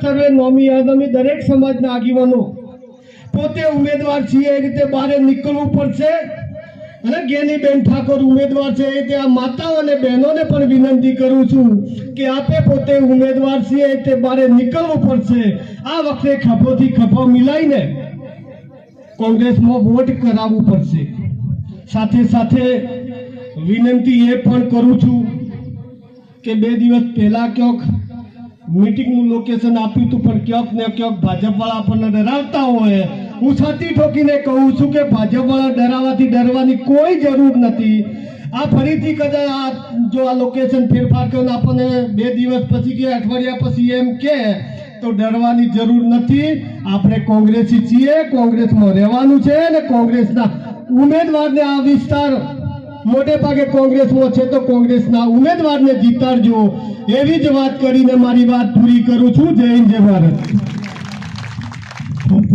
સર્વે નોમી આદમી દરેક સમાજના આગેવાનો, પોતે ઉમેદવાર છીએ, એ રીતે બહાર નીકળવું પડશે. અને ગેનીબેન ઠાકોર ઉમેદવાર છે, એ આ માતાઓ અને બહેનોને પણ વિનંતી કરું છું કે આપે પોતે ઉમેદવાર છીએ, એ રીતે નીકળવું પડશે. આ વખતે ખભોથી ખભો મિલાઈને કોંગ્રેસમાં વોટ કરાવવું પડશે. સાથે સાથે વિનંતી એ પણ કરું છું કે બે દિવસ પહેલાં ક્યાંક મીટિંગનું લોકેશન આપ્યું હતું, પણ ક્યાંક ને ક્યાંક ભાજપવાળા આપણને ડરાવતા હોય. હું છતી ઠોકીને કહું છું કે ભાજપવાળા ડરાવવાથી ડરવાની કોઈ જરૂર નથી. આ ફરીથી કદાચ આ જો આ લોકેશન ફેરફાર કરીને આપણને બે દિવસ પછી કે અઠવાડિયા પછી એમ કે, તો ડરવાની જરૂર નથી. આપણે કોંગ્રેસી છીએ, કોંગ્રેસમાં રહેવાનું છે અને કોંગ્રેસના ઉમેદવારને આ વિસ્તાર મોટે ભાગે કોંગ્રેસમાં છે તો કોંગ્રેસના ઉમેદવારને જીતાડજો. એવી જ વાત કરીને મારી વાત પૂરી કરું છું. જય જય ભારત.